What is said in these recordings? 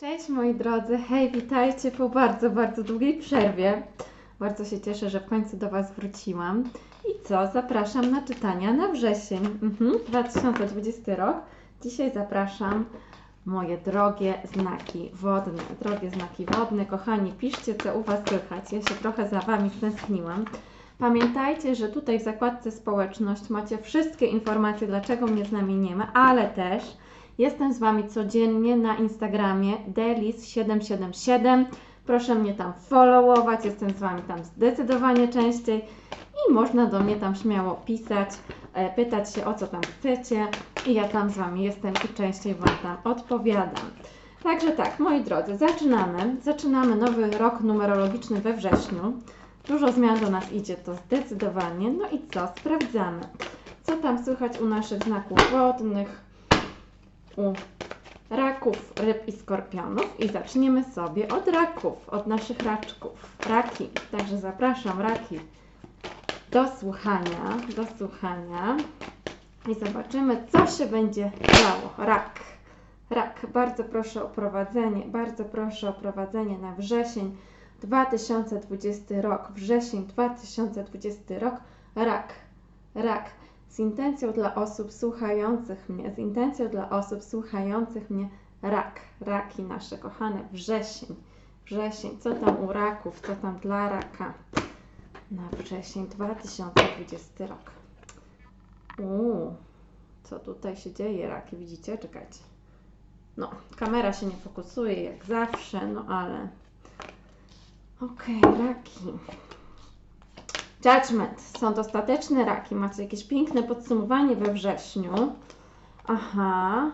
Cześć moi drodzy, hej, witajcie po bardzo, bardzo długiej przerwie. Bardzo się cieszę, że w końcu do Was wróciłam. I co, zapraszam na czytania na wrzesień, mhm, 2020 rok. Dzisiaj zapraszam moje drogie znaki wodne. Drogie znaki wodne, kochani, piszcie co u Was słychać. Ja się trochę za Wami stęskniłam. Pamiętajcie, że tutaj w zakładce społeczność macie wszystkie informacje, dlaczego mnie z nami nie ma, ale też jestem z Wami codziennie na Instagramie delis777. Proszę mnie tam followować, jestem z Wami tam zdecydowanie częściej i można do mnie tam śmiało pisać, e, pytać się o co tam chcecie i ja tam z Wami jestem i częściej Wam tam odpowiadam. Także tak, moi drodzy, zaczynamy. Zaczynamy nowy rok numerologiczny we wrześniu. Dużo zmian do nas idzie, to zdecydowanie. No i co? Sprawdzamy. Co tam słychać u naszych znaków wodnych, u raków, ryb i skorpionów. I zaczniemy sobie od raków, od naszych raczków. Raki. Także zapraszam raki do słuchania, do słuchania. I zobaczymy, co się będzie działo. Rak. Rak. Bardzo proszę o prowadzenie, bardzo proszę o prowadzenie na wrzesień 2020 rok, wrzesień 2020 rok, rak, rak, z intencją dla osób słuchających mnie, z intencją dla osób słuchających mnie, rak, raki nasze kochane, wrzesień, wrzesień, co tam u raków, co tam dla raka na wrzesień 2020 rok. Uuu, co tutaj się dzieje, raki, widzicie? Czekajcie. No, kamera się nie fokusuje jak zawsze, no ale Okej, raki. Judgment. Są dostateczne raki. Macie jakieś piękne podsumowanie we wrześniu. Aha.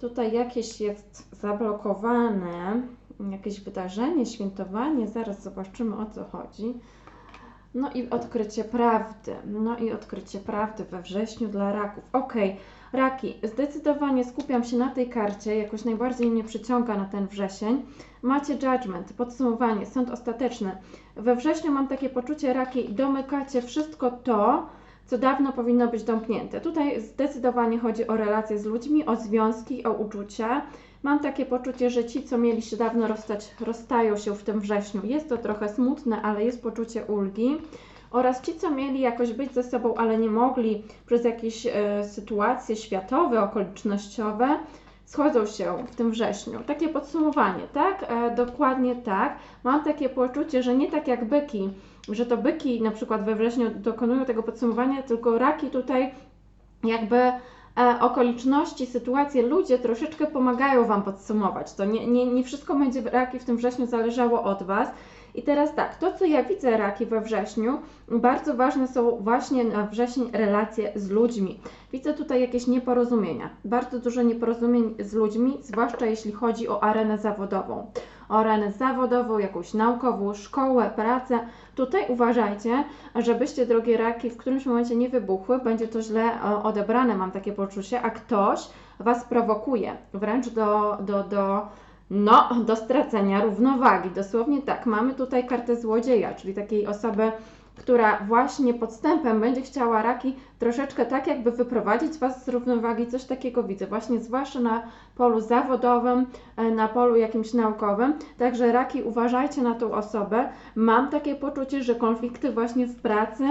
Tutaj jakieś jest zablokowane. Jakieś wydarzenie, świętowanie. Zaraz zobaczymy o co chodzi. No i odkrycie prawdy. No i odkrycie prawdy we wrześniu dla raków. Okej, raki. Zdecydowanie skupiam się na tej karcie. Jakoś najbardziej mnie przyciąga na ten wrzesień. Macie judgment, podsumowanie, sąd ostateczny. We wrześniu mam takie poczucie, raki, domykacie wszystko to, co dawno powinno być domknięte. Tutaj zdecydowanie chodzi o relacje z ludźmi, o związki, o uczucia. Mam takie poczucie, że ci, co mieli się dawno rozstać, rozstają się w tym wrześniu. Jest to trochę smutne, ale jest poczucie ulgi. Oraz ci, co mieli jakoś być ze sobą, ale nie mogli przez jakieś e, sytuacje światowe, okolicznościowe, schodzą się w tym wrześniu. Takie podsumowanie, tak? E, dokładnie tak. Mam takie poczucie, że nie tak jak byki, że to byki na przykład we wrześniu dokonują tego podsumowania, tylko raki tutaj jakby e, okoliczności, sytuacje, ludzie troszeczkę pomagają Wam podsumować. To nie, nie, nie wszystko będzie raki w tym wrześniu zależało od Was. I teraz tak, to co ja widzę raki we wrześniu, bardzo ważne są właśnie na wrzesień relacje z ludźmi. Widzę tutaj jakieś nieporozumienia, bardzo dużo nieporozumień z ludźmi, zwłaszcza jeśli chodzi o arenę zawodową. O arenę zawodową, jakąś naukową, szkołę, pracę. Tutaj uważajcie, żebyście, drogie raki, w którymś momencie nie wybuchły, będzie to źle e, odebrane, mam takie poczucie, a ktoś Was prowokuje, wręcz do, do, do no, do stracenia równowagi. Dosłownie tak. Mamy tutaj kartę złodzieja, czyli takiej osoby, która właśnie podstępem będzie chciała raki troszeczkę tak jakby wyprowadzić Was z równowagi, coś takiego widzę, właśnie zwłaszcza na polu zawodowym, e, na polu jakimś naukowym. Także raki, uważajcie na tą osobę. Mam takie poczucie, że konflikty właśnie w pracy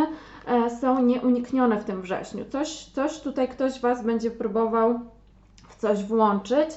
e, są nieuniknione w tym wrześniu. Coś, coś tutaj ktoś Was będzie próbował w coś włączyć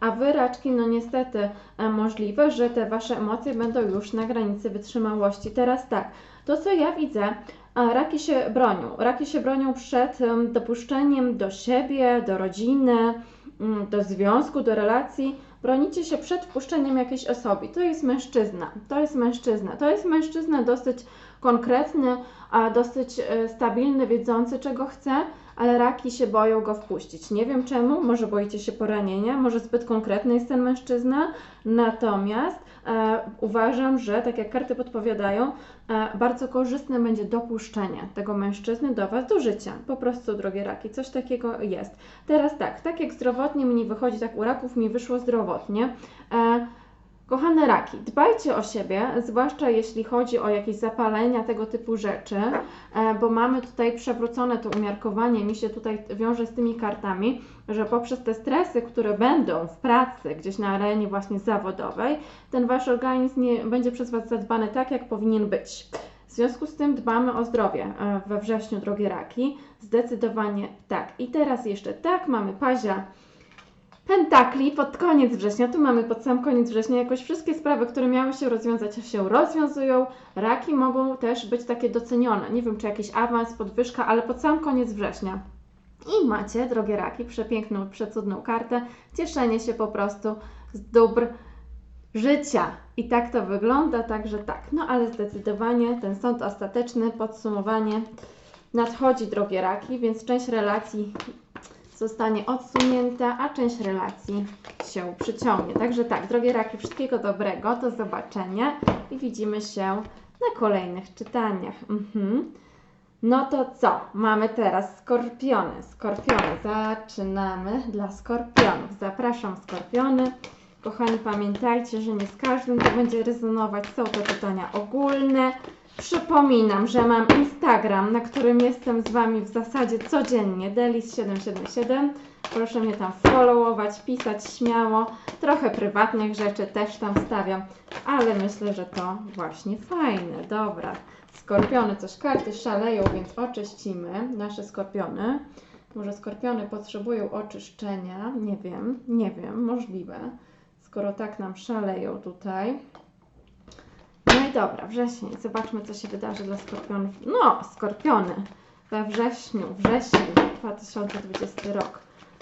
a wy raczki, no niestety e, możliwe, że te wasze emocje będą już na granicy wytrzymałości. Teraz tak, to co ja widzę, raki się bronią. Raki się bronią przed dopuszczeniem do siebie, do rodziny, mm, do związku, do relacji. Bronicie się przed wpuszczeniem jakiejś osoby. To jest mężczyzna. To jest mężczyzna. To jest mężczyzna dosyć konkretny, a dosyć e, stabilny, wiedzący czego chce ale raki się boją go wpuścić. Nie wiem czemu, może boicie się poranienia, może zbyt konkretny jest ten mężczyzna, natomiast e, uważam, że tak jak karty podpowiadają, e, bardzo korzystne będzie dopuszczenie tego mężczyzny do Was do życia. Po prostu, drogie raki, coś takiego jest. Teraz tak, tak jak zdrowotnie mi wychodzi, tak u raków mi wyszło zdrowotnie. E, Kochane raki, dbajcie o siebie, zwłaszcza jeśli chodzi o jakieś zapalenia, tego typu rzeczy, e, bo mamy tutaj przewrócone to umiarkowanie, mi się tutaj wiąże z tymi kartami, że poprzez te stresy, które będą w pracy, gdzieś na arenie właśnie zawodowej, ten Wasz organizm nie będzie przez Was zadbany tak, jak powinien być. W związku z tym dbamy o zdrowie e, we wrześniu, drogie raki. Zdecydowanie tak. I teraz jeszcze tak, mamy pazia pentakli pod koniec września. Tu mamy pod sam koniec września jakoś wszystkie sprawy, które miały się rozwiązać, się rozwiązują. Raki mogą też być takie docenione. Nie wiem, czy jakiś awans, podwyżka, ale pod sam koniec września. I macie, drogie raki, przepiękną, przecudną kartę. Cieszenie się po prostu z dóbr życia. I tak to wygląda, także tak. No ale zdecydowanie ten sąd ostateczny, podsumowanie nadchodzi, drogie raki, więc część relacji zostanie odsunięta, a część relacji się przyciągnie. Także tak, drogie raki, wszystkiego dobrego, do zobaczenia i widzimy się na kolejnych czytaniach. Mhm. No to co? Mamy teraz skorpiony. Skorpiony, zaczynamy dla skorpionów. Zapraszam skorpiony. Kochani, pamiętajcie, że nie z każdym to będzie rezonować. Są to czytania ogólne. Przypominam, że mam Instagram, na którym jestem z Wami w zasadzie codziennie, delis777. Proszę mnie tam followować, pisać śmiało. Trochę prywatnych rzeczy też tam stawiam, ale myślę, że to właśnie fajne. Dobra, skorpiony, coś karty szaleją, więc oczyścimy nasze skorpiony. Może skorpiony potrzebują oczyszczenia? Nie wiem, nie wiem, możliwe. Skoro tak nam szaleją tutaj. Dobra, wrzesień. Zobaczmy, co się wydarzy dla skorpionów. No, skorpiony we wrześniu, wrzesień 2020 rok.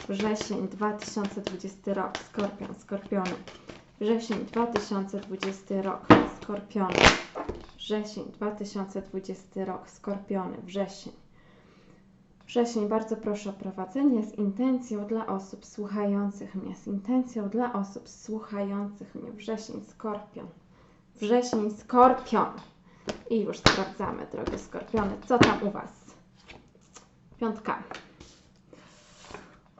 Wrzesień 2020 rok. Skorpion, skorpiony. Wrzesień 2020 rok. Skorpiony. Wrzesień 2020 rok. Skorpiony. Wrzesień. Wrzesień, bardzo proszę o prowadzenie z intencją dla osób słuchających mnie. Z intencją dla osób słuchających mnie. Wrzesień, skorpion wrzesień, skorpion. I już sprawdzamy, drogie skorpiony, co tam u Was? Piątka.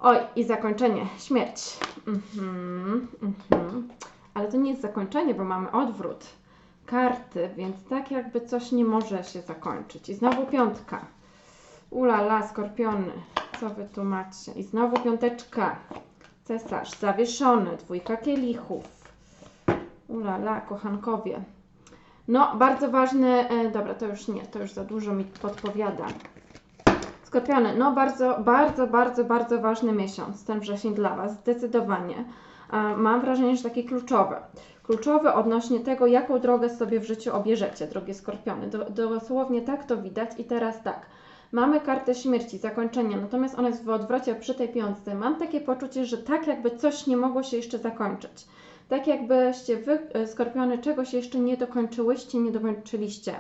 Oj, i zakończenie. Śmierć. Mhm, mhm. Ale to nie jest zakończenie, bo mamy odwrót karty, więc tak jakby coś nie może się zakończyć. I znowu piątka. Ulala, skorpiony. Co Wy tu macie? I znowu piąteczka. Cesarz, zawieszony, dwójka kielichów Ulala, kochankowie. No, bardzo ważny, e, dobra, to już nie, to już za dużo mi podpowiada. Skorpiony, no bardzo, bardzo, bardzo, bardzo ważny miesiąc, ten wrzesień dla Was, zdecydowanie. E, mam wrażenie, że taki kluczowy. Kluczowy odnośnie tego, jaką drogę sobie w życiu obierzecie, drogie skorpiony. Do, dosłownie tak to widać i teraz tak. Mamy kartę śmierci, zakończenia, natomiast ona jest w odwrocie przy tej piątce. Mam takie poczucie, że tak jakby coś nie mogło się jeszcze zakończyć tak jakbyście wy, e, skorpiony, czegoś jeszcze nie dokończyłyście, nie dokończyliście.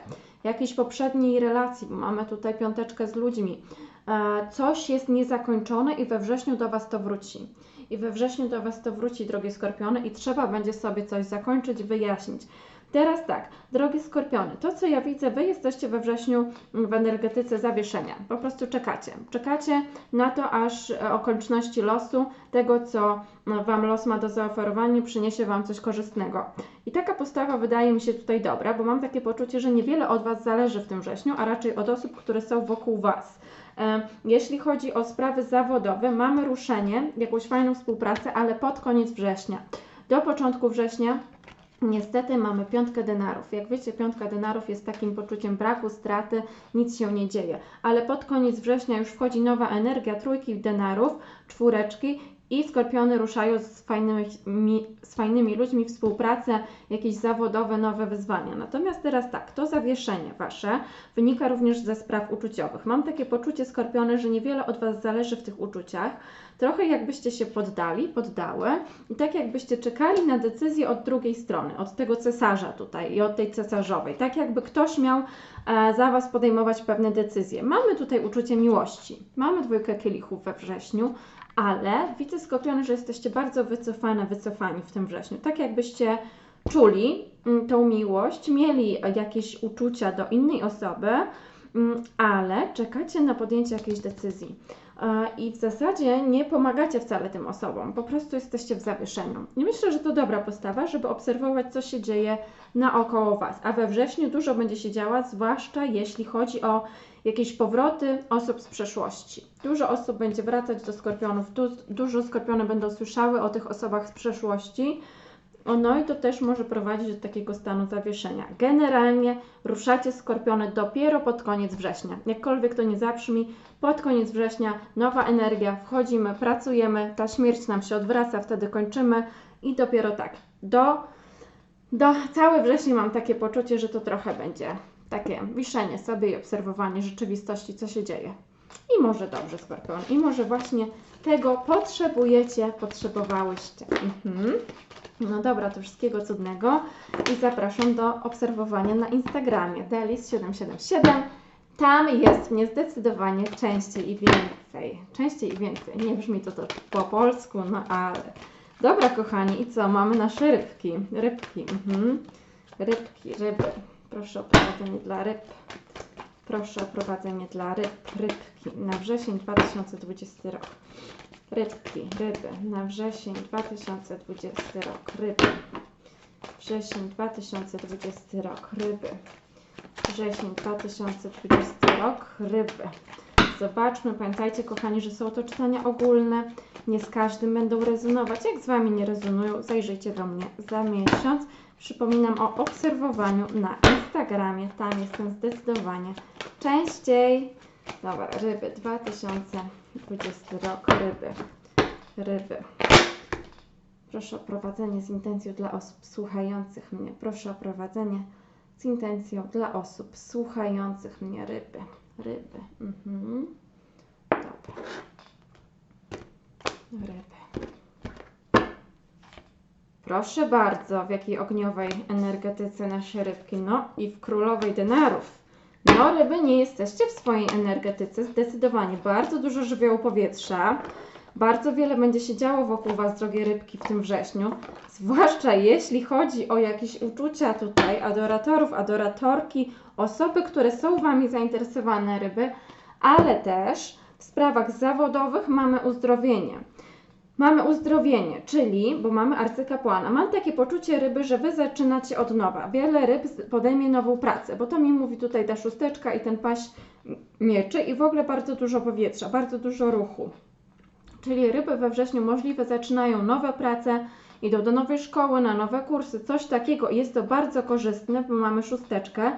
Jakiejś poprzedniej relacji, mamy tutaj piąteczkę z ludźmi. E, coś jest niezakończone i we wrześniu do Was to wróci. I we wrześniu do Was to wróci, drogie skorpiony, i trzeba będzie sobie coś zakończyć, wyjaśnić. Teraz tak, drogie skorpiony, to co ja widzę, wy jesteście we wrześniu w energetyce zawieszenia. Po prostu czekacie. Czekacie na to, aż e, okoliczności losu, tego co e, Wam los ma do zaoferowania, przyniesie Wam coś korzystnego. I taka postawa wydaje mi się tutaj dobra, bo mam takie poczucie, że niewiele od Was zależy w tym wrześniu, a raczej od osób, które są wokół Was. E, jeśli chodzi o sprawy zawodowe, mamy ruszenie, jakąś fajną współpracę, ale pod koniec września. Do początku września Niestety mamy piątkę denarów. Jak wiecie, piątka denarów jest takim poczuciem braku, straty, nic się nie dzieje. Ale pod koniec września już wchodzi nowa energia trójki denarów, czwóreczki i skorpiony ruszają z fajnymi, z fajnymi ludźmi, współpracę, jakieś zawodowe, nowe wyzwania. Natomiast teraz tak, to zawieszenie Wasze wynika również ze spraw uczuciowych. Mam takie poczucie, skorpiony, że niewiele od Was zależy w tych uczuciach. Trochę jakbyście się poddali, poddały i tak jakbyście czekali na decyzję od drugiej strony, od tego cesarza tutaj i od tej cesarzowej. Tak jakby ktoś miał e, za Was podejmować pewne decyzje. Mamy tutaj uczucie miłości. Mamy dwójkę kielichów we wrześniu, ale widzę skopione, że jesteście bardzo wycofane, wycofani w tym wrześniu. Tak jakbyście czuli mm, tą miłość, mieli jakieś uczucia do innej osoby, mm, ale czekacie na podjęcie jakiejś decyzji. E, I w zasadzie nie pomagacie wcale tym osobom, po prostu jesteście w zawieszeniu. I myślę, że to dobra postawa, żeby obserwować, co się dzieje naokoło Was. A we wrześniu dużo będzie się działo, zwłaszcza jeśli chodzi o jakieś powroty osób z przeszłości. Dużo osób będzie wracać do skorpionów, du dużo skorpiony będą słyszały o tych osobach z przeszłości. No i to też może prowadzić do takiego stanu zawieszenia. Generalnie ruszacie skorpiony dopiero pod koniec września. Jakkolwiek to nie zabrzmi, pod koniec września nowa energia, wchodzimy, pracujemy, ta śmierć nam się odwraca, wtedy kończymy i dopiero tak. Do, do cały września mam takie poczucie, że to trochę będzie takie wiszenie sobie i obserwowanie rzeczywistości, co się dzieje. I może dobrze, skorpion. I może właśnie tego potrzebujecie, potrzebowałyście. Mhm. No dobra, to wszystkiego cudnego i zapraszam do obserwowania na Instagramie delis777. Tam jest mnie zdecydowanie częściej i więcej. Częściej i więcej. Nie brzmi to, to po polsku, no ale. Dobra, kochani, i co? Mamy nasze rybki. Rybki. Mhm. Rybki, ryby. Proszę o prowadzenie dla ryb. Proszę o prowadzenie dla ryb. Rybki na wrzesień 2020 rok. Rybki, ryby na wrzesień 2020 rok. Ryby. Wrzesień 2020 rok. Ryby. Wrzesień 2020 rok. Ryby. Zobaczmy, pamiętajcie kochani, że są to czytania ogólne. Nie z każdym będą rezonować. Jak z Wami nie rezonują, zajrzyjcie do mnie za miesiąc. Przypominam o obserwowaniu na Instagramie. Tam jestem zdecydowanie częściej. Dobra, ryby 2020 rok. Ryby. Ryby. Proszę o prowadzenie z intencją dla osób słuchających mnie. Proszę o prowadzenie z intencją dla osób słuchających mnie. Ryby. Ryby. Mhm. Dobra. Ryby. Proszę bardzo, w jakiej ogniowej energetyce nasze rybki. No i w królowej denarów. No, ryby, nie jesteście w swojej energetyce, zdecydowanie. Bardzo dużo żywiołu powietrza. Bardzo wiele będzie się działo wokół Was, drogie rybki, w tym wrześniu. Zwłaszcza jeśli chodzi o jakieś uczucia tutaj, adoratorów, adoratorki, osoby, które są Wami zainteresowane, ryby, ale też w sprawach zawodowych mamy uzdrowienie. Mamy uzdrowienie, czyli, bo mamy arcykapłana. Mam takie poczucie ryby, że wy zaczynacie od nowa. Wiele ryb podejmie nową pracę, bo to mi mówi tutaj ta szósteczka i ten paś mieczy i w ogóle bardzo dużo powietrza, bardzo dużo ruchu. Czyli ryby we wrześniu możliwe zaczynają nowe prace, idą do nowej szkoły, na nowe kursy, coś takiego. Jest to bardzo korzystne, bo mamy szósteczkę,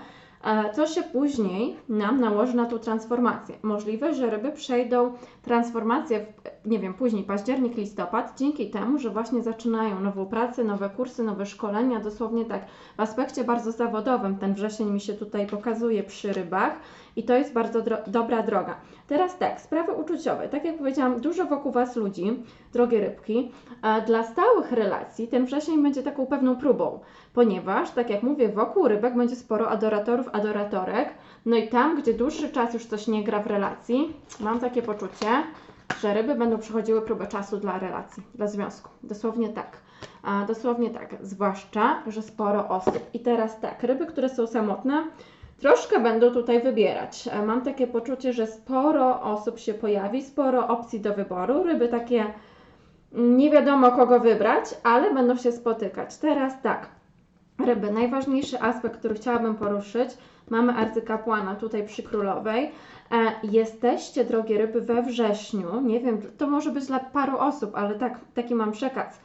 e, co się później nam nałoży na tą transformację. Możliwe, że ryby przejdą transformację, w, nie wiem, później październik, listopad, dzięki temu, że właśnie zaczynają nową pracę, nowe kursy, nowe szkolenia, dosłownie tak w aspekcie bardzo zawodowym. Ten wrzesień mi się tutaj pokazuje przy rybach i to jest bardzo dro- dobra droga. Teraz tak, sprawy uczuciowe. Tak jak powiedziałam, dużo wokół Was ludzi, drogie rybki. A dla stałych relacji ten wrzesień będzie taką pewną próbą, ponieważ, tak jak mówię, wokół rybek będzie sporo adoratorów, adoratorek. No i tam, gdzie dłuższy czas już coś nie gra w relacji, mam takie poczucie, że ryby będą przechodziły próbę czasu dla relacji, dla związku. Dosłownie tak. A, dosłownie tak. Zwłaszcza, że sporo osób. I teraz tak, ryby, które są samotne, troszkę będą tutaj wybierać. E, Mam takie poczucie, że sporo osób się pojawi, sporo opcji do wyboru. Ryby takie mm, nie wiadomo kogo wybrać, ale będą się spotykać. Teraz tak. Ryby, najważniejszy aspekt, który chciałabym poruszyć, mamy arcykapłana tutaj przy królowej. E, jesteście, drogie ryby, we wrześniu, nie wiem, to może być dla paru osób, ale tak, taki mam przekaz,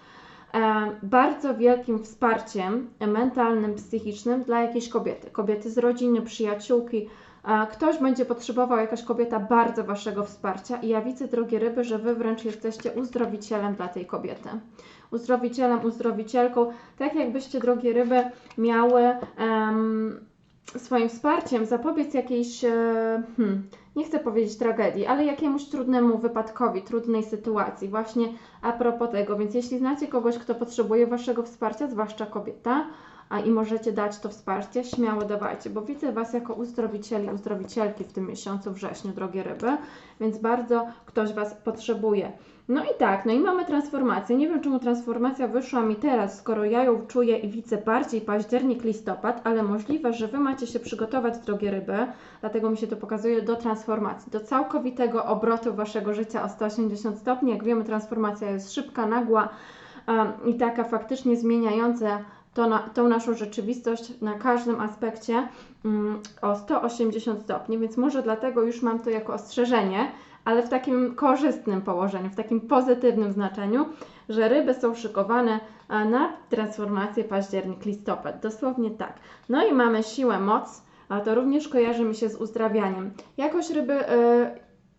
bardzo wielkim wsparciem mentalnym, psychicznym dla jakiejś kobiety. Kobiety z rodziny, przyjaciółki. E, ktoś będzie potrzebował, jakaś kobieta, bardzo Waszego wsparcia i ja widzę, drogie ryby, że Wy wręcz jesteście uzdrowicielem dla tej kobiety. Uzdrowicielem, uzdrowicielką, tak jakbyście, drogie ryby, miały em, swoim wsparciem zapobiec jakiejś, e, hmm, nie chcę powiedzieć tragedii, ale jakiemuś trudnemu wypadkowi, trudnej sytuacji, właśnie a propos tego. Więc jeśli znacie kogoś, kto potrzebuje Waszego wsparcia, zwłaszcza kobieta, a i możecie dać to wsparcie, śmiało dawajcie, bo widzę Was jako uzdrowicieli, uzdrowicielki w tym miesiącu wrześniu, drogie ryby, więc bardzo ktoś Was potrzebuje. No i tak, no i mamy transformację. Nie wiem, czemu transformacja wyszła mi teraz, skoro ja ją czuję i widzę bardziej październik, listopad, ale możliwe, że Wy macie się przygotować, drogie ryby, dlatego mi się to pokazuje, do transformacji, do całkowitego obrotu Waszego życia o 180 stopni. Jak wiemy, transformacja jest szybka, nagła um, i taka faktycznie zmieniająca to na, tą naszą rzeczywistość na każdym aspekcie mm, o 180 stopni, więc może dlatego już mam to jako ostrzeżenie, ale w takim korzystnym położeniu, w takim pozytywnym znaczeniu, że ryby są szykowane na transformację październik-listopad. Dosłownie tak. No i mamy siłę, moc, a to również kojarzy mi się z uzdrawianiem. Jakoś ryby y,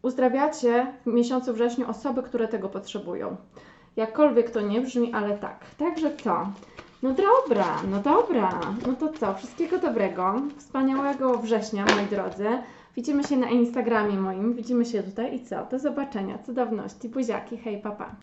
uzdrawiacie w miesiącu wrześniu osoby, które tego potrzebują. Jakkolwiek to nie brzmi, ale tak. Także co? No dobra, no dobra. No to co? Wszystkiego dobrego, wspaniałego września, moi drodzy. Widzimy się na Instagramie moim, widzimy się tutaj i co? Do zobaczenia, cudowności, buziaki, hej, papa.